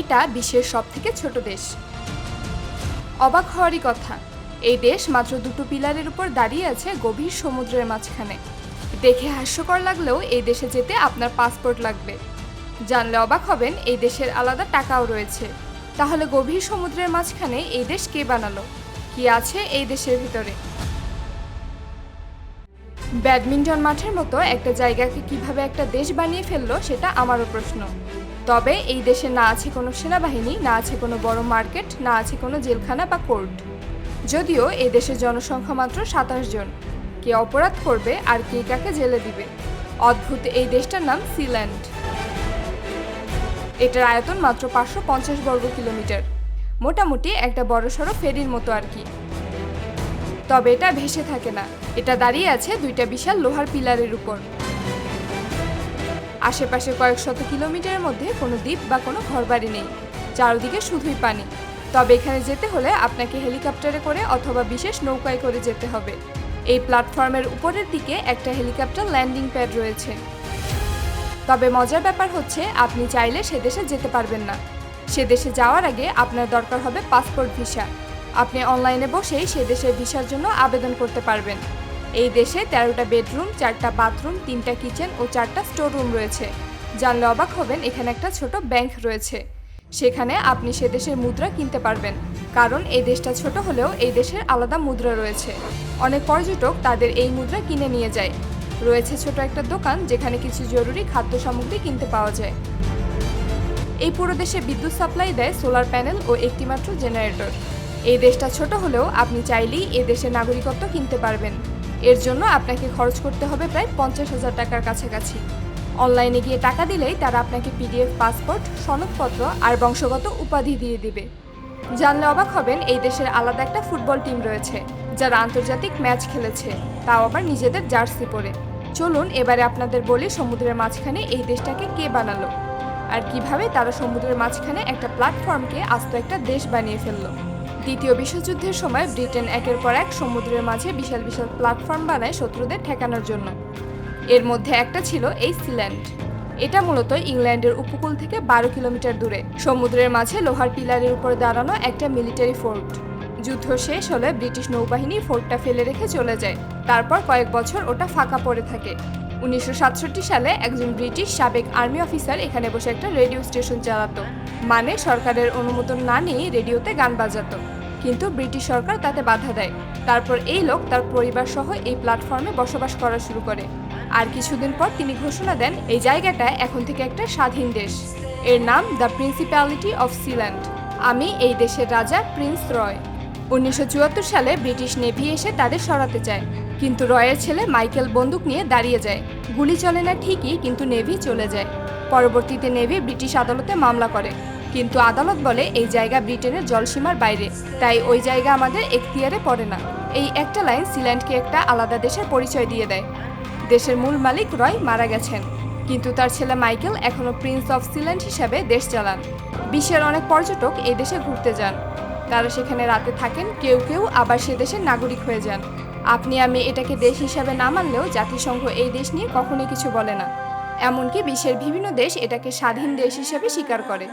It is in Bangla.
এটা বিশ্বের সব থেকে ছোট দেশ। অবাক হওয়ারই কথা, এই দেশ মাত্র দুটো পিলারের উপর দাঁড়িয়ে আছে গভীর সমুদ্রের মাঝখানে। দেখে হাস্যকর লাগলেও এই দেশে যেতে আপনার পাসপোর্ট লাগবে। জানলে অবাক হবেন, এই দেশের আলাদা টাকাও রয়েছে। তাহলে গভীর সমুদ্রের মাঝখানে এই দেশ কে বানালো? কি আছে এই দেশের ভিতরে? ব্যাডমিন্টন মাঠের মতো একটা জায়গাকে কীভাবে একটা দেশ বানিয়ে ফেলল সেটা আমারও প্রশ্ন। তবে এই দেশে না আছে কোনো সেনাবাহিনী, না আছে কোনো বড় মার্কেট, না আছে কোনো জেলখানা বা কোর্ট। যদিও এই দেশের জনসংখ্যা মাত্র সাতাশ জন। কে অপরাধ করবে আর কে কাকে জেলে দিবে? অদ্ভুত এই দেশটার নাম সিল্যান্ড। এটার আয়তন মাত্র পাঁচশো পঞ্চাশ বর্গ কিলোমিটার। মোটামুটি একটা বড়সড় ফেরির মতো আর কি। তবে এটা ভেসে থাকে না। এটা দাঁড়িয়ে আছে দুইটা বিশাল লোহার পিলারের উপর। আশেপাশে কয়েক শত কিলোমিটারের মধ্যে কোনো দ্বীপ বা কোনো ঘরবাড়ি নেই চারদিকে শুধুই পানি। তবে এখানে যেতে হলে আপনাকে হেলিকপ্টারে করে অথবা বিশেষ নৌকায় করে যেতে হবে। এই প্ল্যাটফর্মের উপরের দিকে একটা হেলিকপ্টার ল্যান্ডিং প্যাড রয়েছে। তবে মজার ব্যাপার হচ্ছে, আপনি চাইলে সে দেশে যেতে পারবেন না। সে দেশে যাওয়ার আগে আপনার দরকার হবে পাসপোর্ট ভিসা। আপনি অনলাইনে বসেই সে দেশের ভিসার জন্য আবেদন করতে পারবেন। এই দেশে তেরোটা বেডরুম, চারটা বাথরুম, তিনটা কিচেন ও চারটা স্টোর রুম রয়েছে। জানলে অবাক হবেন, এখানে একটা ছোট ব্যাংক রয়েছে। সেখানে আপনি সে দেশের মুদ্রা কিনতে পারবেন, কারণ এই দেশটা ছোট হলেও এই দেশের আলাদা মুদ্রা রয়েছে। অনেক পর্যটক তাদের এই মুদ্রা কিনে নিয়ে যায়। রয়েছে ছোট একটা দোকান, যেখানে কিছু জরুরি খাদ্য সামগ্রী কিনতে পাওয়া যায়। এই পুরো দেশে বিদ্যুৎ সাপ্লাই দেয় সোলার প্যানেল ও একটিমাত্র জেনারেটর। এই দেশটা ছোট হলেও আপনি চাইলেই এ দেশের নাগরিকত্ব কিনতে পারবেন। এর জন্য আপনাকে খরচ করতে হবে প্রায় পঞ্চাশ হাজার টাকার কাছাকাছি। অনলাইনে গিয়ে টাকা দিলেই তারা আপনাকে পিডিএফ, পাসপোর্ট, সনদপত্র আর বংশগত উপাধি দিয়ে দিবে। জানলে অবাক হবেন, এই দেশের আলাদা একটা ফুটবল টিম রয়েছে, যারা আন্তর্জাতিক ম্যাচ খেলেছে। তাও আবার নিজেদের জার্সি পরে। চলুন, এবারে আপনাদের বলি সমুদ্রের মাঝখানে এই দেশটাকে কে বানালো। আর কীভাবে তারা সমুদ্রের মাঝখানে একটা প্ল্যাটফর্মকে আস্ত একটা দেশ বানিয়ে ফেলল। দ্বিতীয় বিশ্বযুদ্ধের সময় ব্রিটেন একের পর এক সমুদ্রের মাঝে বিশাল বিশাল প্ল্যাটফর্ম বানায় শত্রুদের ঠেকানোর জন্য। এর মধ্যে একটা ছিল এই সিল্যান্ড। এটা মূলত ইংল্যান্ডের উপকূল থেকে বারো কিলোমিটার দূরে। সমুদ্রের মাঝে লোহার পিলারের উপর দাঁড়ানো একটা মিলিটারি ফোর্ট যুদ্ধ শেষ হলে ব্রিটিশ নৌবাহিনী ফোর্টটা ফেলে রেখে চলে যায়। তারপর কয়েক বছর ওটা ফাঁকা পড়ে থাকে। উনিশশো সাতষট্টি সালে একজন ব্রিটিশ সাবেক আর্মি অফিসার এখানে বসে একটা রেডিও স্টেশন চালাতো। মানে সরকারের অনুমোদন না নিয়ে রেডিওতে গান বাজাতো। কিন্তু ব্রিটিশ সরকার তাতে বাধা দেয়। তারপর এই লোক তার পরিবার সহ এই প্ল্যাটফর্মে বসবাস করা শুরু করে। আর কিছুদিন পর তিনি ঘোষণা দেন, এই জায়গাটা এখন থেকে একটা স্বাধীন দেশ। এর নাম দ্য প্রিন্সিপ্যালিটি অফ সিল্যান্ড আমি এই দেশের রাজা প্রিন্স রয়। উনিশশো চুয়াত্তর সালে ব্রিটিশ নেভি এসে তাদের সরাতে চায়। কিন্তু রয়ের ছেলে মাইকেল বন্দুক নিয়ে দাঁড়িয়ে যায়। গুলি চলে না ঠিকই, কিন্তু নেভি চলে যায়। পরবর্তীতে নেভি ব্রিটিশ আদালতে মামলা করে। কিন্তু আদালত বলে এই জায়গা ব্রিটেনের জলসীমার বাইরে। তাই ওই জায়গা আমাদের এখতিয়ারে পড়ে না। এই একটা লাইন সিল্যান্ডকে একটা আলাদা দেশের পরিচয় দিয়ে দেয়। দেশের মূল মালিক রয় মারা গেছেন। কিন্তু তার ছেলে মাইকেল এখনও প্রিন্স অফ সিল্যান্ড হিসাবে দেশ চালান। বিশ্বের অনেক পর্যটক এই দেশে ঘুরতে যান। তারা সেখানে রাতে থাকেন, কেউ কেউ আবার সে দেশের নাগরিক হয়ে যান। আপনি আমি এটাকে দেশ হিসাবে না মানলেও জাতিসংঘ এই দেশ নিয়ে কখনোই কিছু বলে না। এমনকি বিশ্বের বিভিন্ন দেশ এটাকে স্বাধীন দেশ হিসেবে স্বীকার করে।